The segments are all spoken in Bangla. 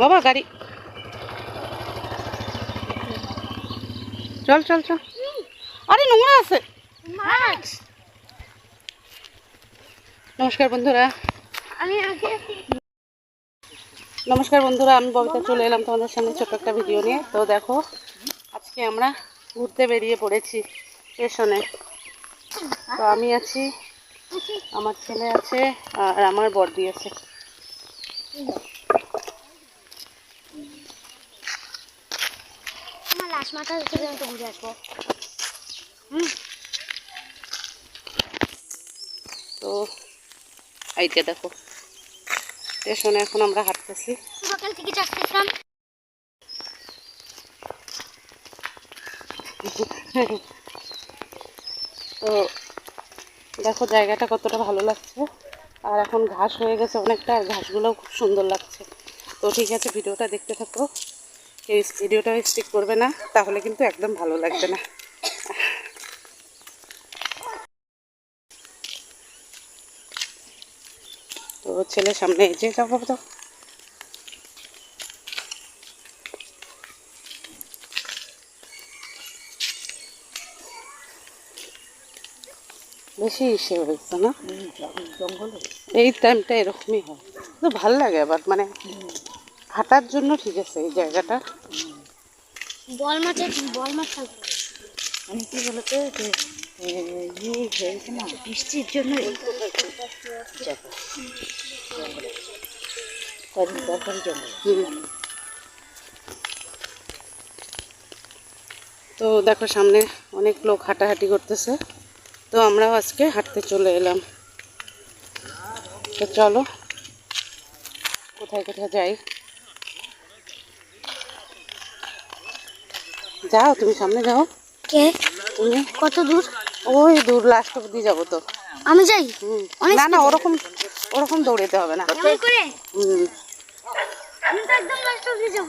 বাবা গাড়ি। চল চল চল। আরে নোংরা আছে। নমস্কার বন্ধুরা। আমি নমস্কার বন্ধুরা আমি ববিতা চলে এলাম তোমাদের সামনে ছোট্ট একটা ভিডিও নিয়ে। তো দেখো আজকে আমরা ঘুরতে বেরিয়ে পড়েছি স্টেশনে। তো আমি আছি আমার ছেলে আছে আর আমার বর্দি আছে। লাশ মাথা হচ্ছে আমি তো ঘুরে আসব। তো এইটা দেখো। স্টেশনে এখন আমরা হাঁটতেছি। সকাল থেকে চাচ্ছিলাম তো দেখো জায়গাটা কতটা ভালো লাগছে। আর এখন ঘাস হয়ে গেছে অনেকটা আর ঘাসগুলোও খুব সুন্দর লাগছে। তো ঠিক আছে ভিডিওটা দেখতে থাকো। এই ভিডিওটা স্টিক করবে না তাহলে কিন্তু একদম ভালো লাগবে না। তো ছেলে সামনে এই যে বাবা, যাও। বেশি ইসে হয়েছে না? এই টাইমটা এরকমই হয়। তো ভালো লাগে আবার মানে হাঁটার জন্য ঠিক আছে এই জায়গাটা। বল মাছের বল মাছ থাকবে মানে কি বলতো ইয়ে হয়েছে না বৃষ্টির জন্য। তো দেখো সামনে অনেক লোক হাঁটাহাঁটি করতেছে। তো আমরাও আজকে হাঁটতে চলে এলাম। তো চলো কোথায় কোথায় যাই? যাও তুমি সামনে যাও। কে? তুমি? কত দূর? ওই দূর লাস্ট অব্দি যাব তো। আমি যাই? না না ওরকম ওরকম দৌড়াতে হবে না। হুম। একদম লাস্ট অব্দি যাব।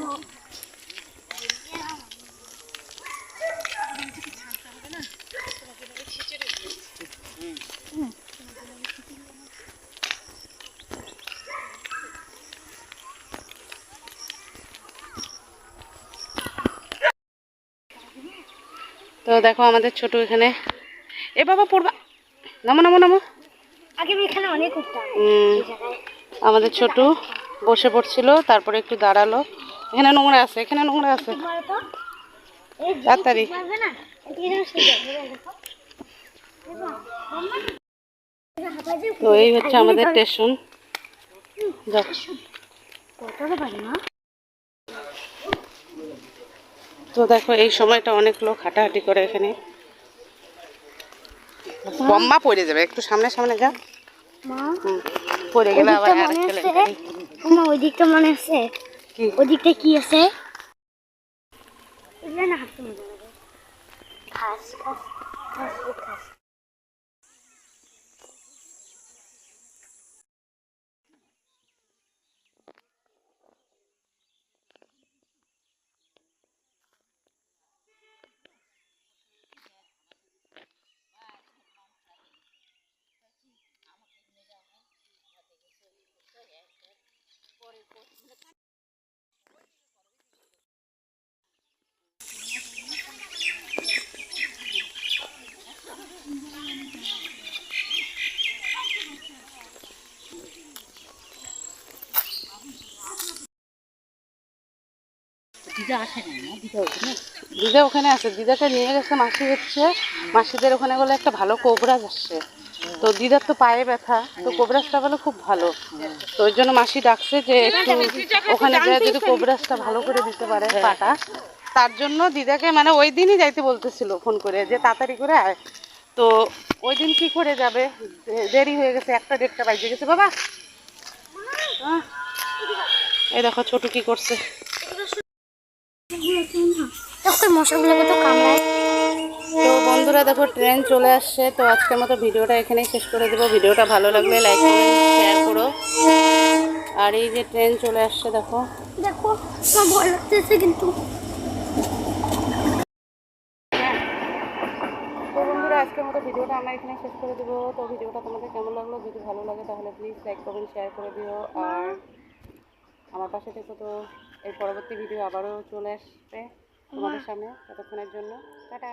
তো দেখো আমাদের ছোট এখানে। এ বাবা পড়বা। নামো নামো নামো। আমাদের ছোট বসে পড়ছিল তারপরে একটু দাঁড়াল। এখানে নোংরা আছে এখানে নোংরা আছে। তাড়াতাড়ি তো। এই হচ্ছে আমাদের স্টেশন যাও কতটা পারি না তো দেখো এই সময়টা অনেক লোক হাঁটাহাঁটি করে এখানে। বম্বা পড়ে যাবে একটু সামনে সামনে যা পড়ে গেলে আবার ওদিকটা মনে আছে? ওই দিকটা মনে আছে? কি? ওই দিকটা কি আছে? না দিদা আসে না? দিদা ওখানে দিদা ওখানে আছে। দিদাকে নিয়ে গেছে মাসি হচ্ছে। মাসিদের ওখানে বলে একটা ভালো কোবরাজ আসছে। তো দিদার তো পায়ে ব্যথা। তো কোবরাজটা বলে খুব ভালো। তো ওই জন্য মাসি ডাকছে যে একটু ওখানে যায় যদি কোবরাজটা ভালো করে দিতে পারে পাটা। তার জন্য দিদাকে মানে ওই দিনই যাইতে বলতেছিল ফোন করে যে তাড়াতাড়ি করে আয়। তো ওই দিন কি করে যাবে? দেরি হয়ে গেছে। একটা দেড়টা বাজে গেছে। বাবা! এই দেখো ছোট কি করছে। মশাগুলোকে তো কামড়ায়। তো বন্ধুরা দেখো ট্রেন চলে আসছে। তো আজকের মতো ভিডিওটা এখানেই শেষ করে দেবো। ভিডিওটা ভালো লাগলে লাইক কমেন্ট শেয়ার করো। আর এই যে ট্রেন চলে আসছে দেখো। দেখো আমার ভয় লাগতেছে কিন্তু। আজকের মতো ভিডিওটা আমরা এখানে শেষ করে দেবো। তো ভিডিওটা তোমাদের কেমন লাগল? যদি ভালো লাগে তাহলে প্লিজ লাইক কমেন্ট শেয়ার করে দিও। আর আমার আমার পাশে থেকে তো। এর পরবর্তী ভিডিও আবারও চলে আসবে। তোমাদের সামনে ততক্ষণের জন্য। টাটা।